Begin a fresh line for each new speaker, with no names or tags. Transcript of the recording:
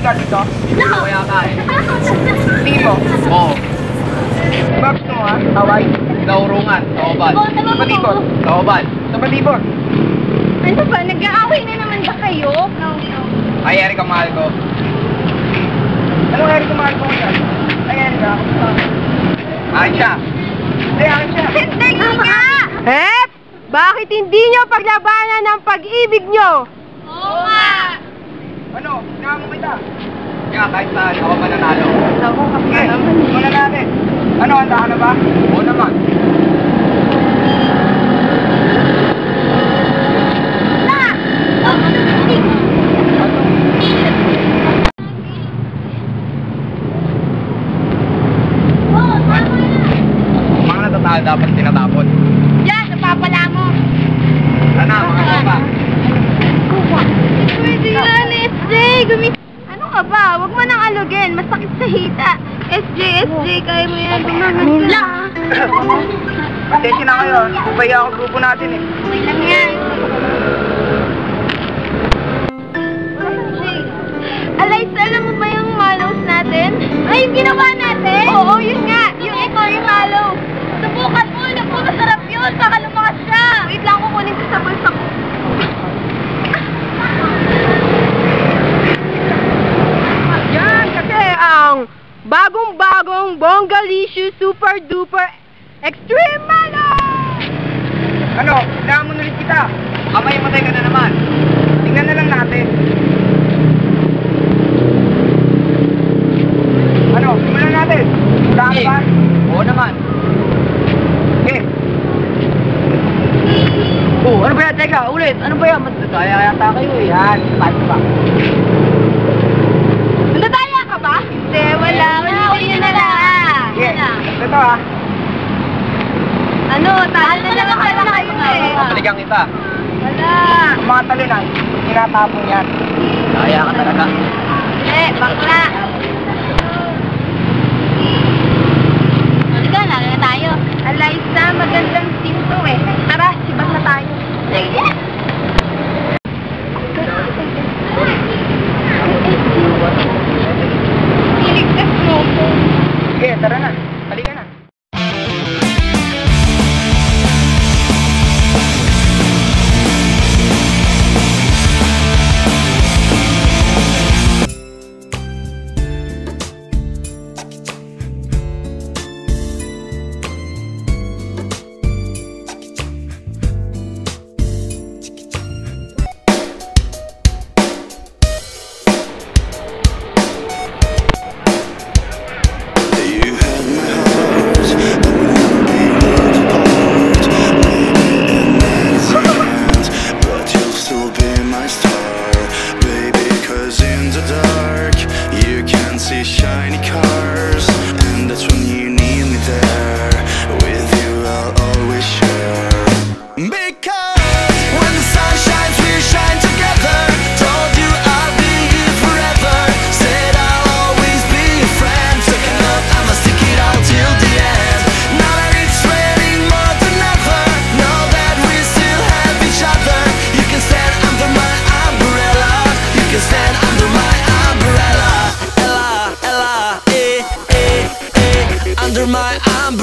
ako sikat dito? Hindi ko yata eh. Hindi mo? Oo. Ba gusto mo ha? Taway? Naurungan.
Ano ba? Nag-aaway na naman ba kayo?
Ay, Erika, mahal ko. Ano Erika, mahal ko? Ay. Hindi, akin siya.
Hindi nga!
Eh, bakit hindi nyo paglabanan ng pag-ibig nyo?
Ano? Hinaan mo kita. Kaya kahit saan, ako mananalo.
Ako,
Sige, wala natin. Ano, handa ka na ba? Oo naman.
Na!
Mga natatalo dapat tinatapon.
Yan, napapala mo.
Sana, mga tropa.
Pwede yan, SJ! Gumi... Ano ka ba? Huwag mo nang alugin. Masakit sa hita. SJ, SJ, kaya mo yan. Bumangon ka.
Attention na kayo. Ubaya ako grupo natin eh.
Okay lang yan.
Bagong-bagong Bongalicious Super Duper Extreme Malo!
Ano? Hinaan mo ulit kita. Kamay matay ka na naman. Tingnan na lang natin. Ano? Simulan natin. Wala ka ba? Oo naman. Okay. Oh, ano ba yan? Teka, ulit. Ano ba yan? Kaya yata kayo eh. Yan. Paano ba?
Nadaya ka ba? Hindi, wala. Wala, yun na lang.
Sige. Ito ah.
Ano, talo na lang kayo na kayo eh.
Balikan kita.
Wala.
Ang mga talunan, tinatapon yan. Kaya ka talaga.
Eh, bakla. Halika, lalo na tayo. Alaysa, magandang team to eh. Tara, sibat na tayo. Sige. Iligtas mo ko.
Sige, tara na.
I'm